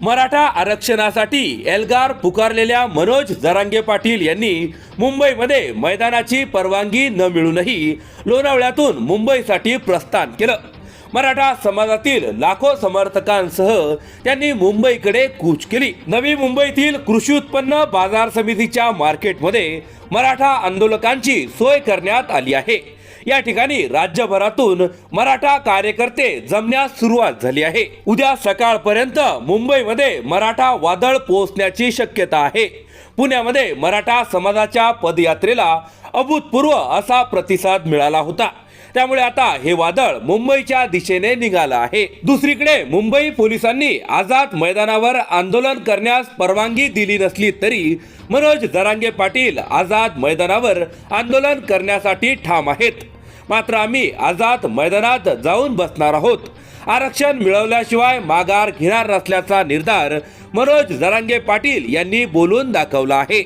मराठा आरक्षणासाठी एल्गार पुकारलेल्या मनोज जरांगे पाटील यांनी मुंबईमध्ये मैदानाची परवानगी न मिळूनही लोणावळ्यातून मुंबईसाठी प्रस्थान केलं. मराठा समाजातील लाखो समर्थकांसह त्यांनी मुंबईकडे कूच केली. नवी मुंबईतील कृषी उत्पन्न बाजार समितीच्या मार्केटमध्ये मराठा आंदोलकांची सोय करण्यात आली आहे. या ठिकाणी राज्यभरातून मराठा कार्यकर्ते जमण्यास सुरुवात झाली आहे. उद्या सकाळपर्यंत मुंबईमध्ये मराठा वादळ पोहोचण्याची शक्यता आहे. पुण्यामध्ये मराठा समाजाच्या पदयात्रेला अभूतपूर्व असा प्रतिसाद मिळाला होता. त्यामुळे आता हे वादळ मुंबईच्या दिशेने निघालं आहे. दुसरीकडे मुंबई पोलिसांनी आझाद मैदानावर आंदोलन करण्यास परवानगी दिली नसली तरी मनोज जरांगे पाटील आझाद मैदानावर आंदोलन करण्यासाठी ठाम आहेत. मात्र आम्ही आझाद मैदानात जाऊन बसणार आहोत. आरक्षण मिळवल्याशिवाय माघार घेणार नसल्याचा निर्धार मनोज जरांगे पाटील यांनी बोलून दाखवला आहे.